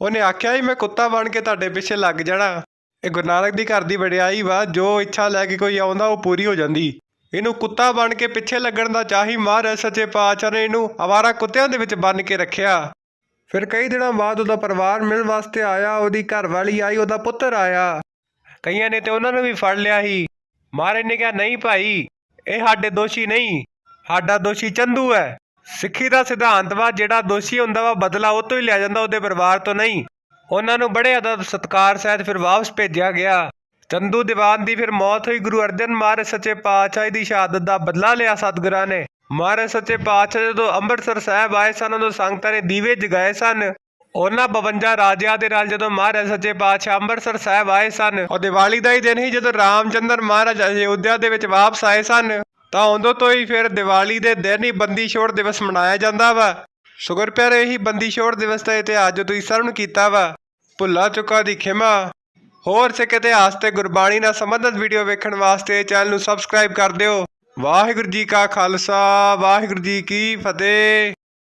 ਉਹਨੇ ਆਖਿਆ ਹੀ ਮੈਂ ਕੁੱਤਾ ਬਣ ਕੇ ਤੁਹਾਡੇ ਪਿੱਛੇ ਲੱਗ ਜਾਣਾ। ਇਹ ਗੁਰੂ ਨਾਨਕ ਦੀ ਘਰ ਦੀ ਵਡਿਆਈ ਵਾ, ਜੋ ਇੱਛਾ ਲੈ ਕੇ ਕੋਈ ਆਉਂਦਾ, ਉਹ ਪੂਰੀ ਹੋ ਜਾਂਦੀ। ਇਹਨੂੰ ਕੁੱਤਾ ਬਣ ਕੇ ਪਿੱਛੇ ਲੱਗਣ ਦਾ ਚਾਹੀ ਮਹਾਰਾਜ ਸੱਚੇ ਪਾਤਸ਼ਾਹ ਨੇ ਇਹਨੂੰ ਅਵਾਰਾ ਕੁੱਤਿਆਂ ਦੇ ਵਿੱਚ ਬੰਨ ਕੇ ਰੱਖਿਆ। ਫਿਰ ਕਈ ਦਿਨਾਂ ਬਾਅਦ ਉਹਦਾ ਪਰਿਵਾਰ ਮਿਲਣ ਵਾਸਤੇ ਆਇਆ, ਉਹਦੀ ਘਰਵਾਲੀ ਆਈ, ਉਹਦਾ ਪੁੱਤਰ ਆਇਆ। ਕਈਆਂ ਨੇ ਤੇ ਉਹਨਾਂ ਨੂੰ ਵੀ ਫੜ ਲਿਆ ਸੀ। ਮਹਾਰਾਜ ਨੇ ਕਿਹਾ, ਨਹੀਂ ਭਾਈ, ਇਹ ਸਾਡੇ ਦੋਸ਼ੀ ਨਹੀਂ, ਸਾਡਾ ਦੋਸ਼ੀ ਚੰਦੂ ਹੈ ਸਿੱਖੀ ਦਾ ਸਿਧਾਂਤ ਵਾ, ਜਿਹੜਾ ਦੋਸ਼ੀ ਹੁੰਦਾ ਵਾ, ਬਦਲਾ ਉਹ ਤੋਂ ਹੀ ਲਿਆ ਜਾਂਦਾ, ਉਹਦੇ ਪਰਿਵਾਰ ਤੋਂ ਨਹੀਂ। ਉਹਨਾਂ ਨੂੰ ਬੜੇ ਅਦਬ ਸਤਕਾਰ ਸਹਿਤ ਫਿਰ ਵਾਪਸ ਭੇਜਿਆ ਗਿਆ। ਚੰਦੂ ਦੀਵਾਨ ਦੀ ਫਿਰ ਮੌਤ ਹੋਈ। ਗੁਰੂ ਅਰਜਨ ਮਹਾਰਾਜ ਸੱਚੇ ਪਾਤਸ਼ਾਹ ਦੀ ਸ਼ਹਾਦਤ ਦਾ ਬਦਲਾ ਲਿਆ ਸਤਿਗੁਰਾਂ ਨੇ। ਮਹਾਰਾਜ ਸੱਚੇ ਪਾਤਸ਼ਾਹ ਜਦੋਂ ਅੰਮ੍ਰਿਤਸਰ ਸਾਹਿਬ ਆਏ ਸਨ, ਉਦੋਂ ਸੰਗਤਾਂ ਨੇ ਦੀਵੇ ਜਗਾਏ ਸਨ। ਉਹਨਾਂ 52 ਰਾਜਿਆਂ ਦੇ ਨਾਲ ਜਦੋਂ ਮਹਾਰਾਜ ਸੱਚੇ ਪਾਤਸ਼ਾਹ ਅੰਮ੍ਰਿਤਸਰ ਸਾਹਿਬ ਆਏ ਸਨ, ਉਹ ਦੀਵਾਲੀ ਦਾ ਹੀ ਦਿਨ ਹੀ ਜਦੋਂ ਰਾਮਚੰਦਰ ਮਹਾਰਾਜ ਅਯੋਧਿਆ ਦੇ ਵਿੱਚ ਵਾਪਸ ਆਏ ਸਨ, ਤਾਂ ਉਦੋਂ ਤੋਂ ਹੀ ਫਿਰ ਦੀਵਾਲੀ ਦੇ ਦਿਨ ਹੀ ਬੰਦੀ ਛੋੜ ਦਿਵਸ ਮਨਾਇਆ ਜਾਂਦਾ ਵਾ। ਸ਼ੁਕਰ ਪਿਆਰੇ, ਇਹੀ ਬੰਦੀ ਛੋੜ ਦਿਵਸ ਦਾ ਇਤਿਹਾਸ ਜੋ ਤੁਸੀਂ ਸਰਵਣ ਕੀਤਾ ਵਾ। ਭੁੱਲਾ ਚੁੱਕਾ ਦੀ ਖਿਮਾ। ਹੋਰ ਸਿੱਖ ਇਤਿਹਾਸ ਤੇ ਗੁਰਬਾਣੀ ਨਾਲ ਸੰਬੰਧਿਤ ਵੀਡੀਓ ਵੇਖਣ ਵਾਸਤੇ ਚੈਨਲ ਨੂੰ ਸਬਸਕ੍ਰਾਈਬ ਕਰ ਦਿਓ। ਵਾਹਿਗੁਰੂ ਜੀ ਕਾ ਖਾਲਸਾ, ਵਾਹਿਗੁਰੂ ਜੀ ਕੀ ਫਤਿਹ।